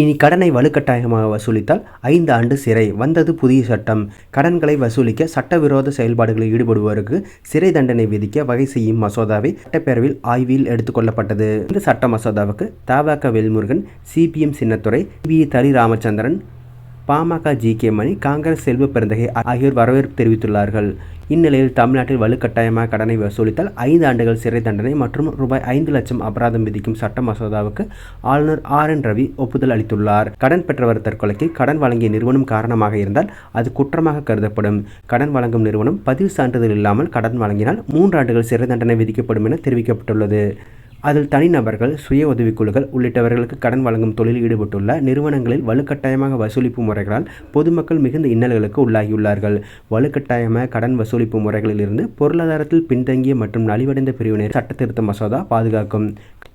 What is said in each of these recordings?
இனி கடனை வலுக்கட்டாயமாக வசூலித்தால் ஐந்து ஆண்டு சிறை. வந்தது புதிய சட்டம். கடன்களை வசூலிக்க சட்டவிரோத செயல்பாடுகளில் ஈடுபடுவோருக்கு சிறை தண்டனை விதிக்க வகை செய்யும் மசோதாவை சட்டப்பேரவையில் ஆய்வில் எடுத்துக்கொள்ளப்பட்டது இந்த சட்ட மசோதாவுக்கு தபாக வேல்முருகன் சிபிஎம் சின்னத்துறை பி தரி ராமச்சந்திரன் பாமக G. K. Mani Congress Selvaperunthagai ஆகியோர் வரவேற்பு தெரிவித்துள்ளார்கள். இந்நிலையில் தமிழ்நாட்டில் வலுக்கட்டாயமாக கடனை வசூலித்தால் ஐந்து ஆண்டுகள் சிறை தண்டனை மற்றும் ரூபாய் ஐந்து லட்சம் அபராதம் விதிக்கும் சட்ட மசோதாவுக்கு ஆளுநர் ஆர். என். ரவி ஒப்புதல் அளித்துள்ளார். கடன் பெற்றவர் தற்கொலைக்கு கடன் வழங்கிய நிறுவனம் காரணமாக இருந்தால் அது குற்றமாக கருதப்படும். கடன் வழங்கும் நிறுவனம் பதிவு சான்றிதழ் இல்லாமல் கடன் வழங்கினால் மூன்று ஆண்டுகள் சிறை தண்டனை விதிக்கப்படும் என தெரிவிக்கப்பட்டுள்ளது. அதில் தனிநபர்கள் சுய உதவிக்குழுக்கள் உள்ளிட்டவர்களுக்கு கடன் வழங்கும் தொழிலில் ஈடுபட்டுள்ள நிறுவனங்களில் வலுக்கட்டாயமாக வசூலிப்பு முறைகளால் பொதுமக்கள் மிகுந்த இன்னல்களுக்கு உள்ளாகியுள்ளார்கள். வலுக்கட்டாயமாக கடன் வசூலிப்பு முறைகளிலிருந்து பொருளாதாரத்தில் பின்தங்கிய மற்றும் நலிவடைந்த பிரிவினர் சட்டத்திருத்த மசோதா பாதுகாக்கும்.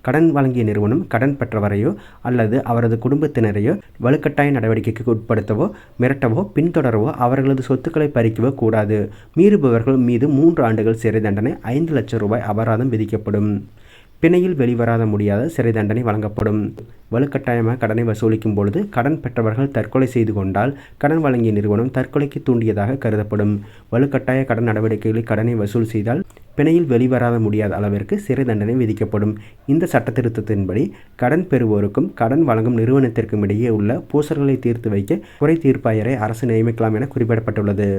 கடன் வழங்கிய நிறுவனம் கடன் பெற்றவரையோ அல்லது அவரது குடும்பத்தினரையோ வலுக்கட்டாய நடவடிக்கைக்கு உட்படுத்தவோ மிரட்டவோ பின்தொடரவோ அவர்களது சொத்துக்களை பறிக்கவோ கூடாது. மீறுபவர்கள் மீது மூன்று ஆண்டுகள் சிறை தண்டனை ஐந்து லட்சம் ரூபாய் அபராதம் விதிக்கப்படும். பிணையில் வெளிவராத முடியாத சிறை தண்டனை வழங்கப்படும். வலுக்கட்டாயமாக கடனை வசூலிக்கும் பொழுது கடன் பெற்றவர்கள் தற்கொலை செய்து கொண்டால் கடன் வழங்கிய நிறுவனம் தற்கொலைக்கு தூண்டியதாக கருதப்படும். வலுக்கட்டாய கடன் நடவடிக்கைகளில் கடனை வசூல் செய்தால் பிணையில் வெளிவராத முடியாத அளவிற்கு சிறை தண்டனை விதிக்கப்படும். இந்த சட்டத்திருத்தத்தின்படி கடன் பெறுவோருக்கும் கடன் வழங்கும் நிறுவனத்திற்கும் இடையே உள்ள பூசல்களை தீர்த்து வைக்க குறை தீர்ப்பாயரை அரசு நியமிக்கலாம் என குறிப்பிடப்பட்டுள்ளது.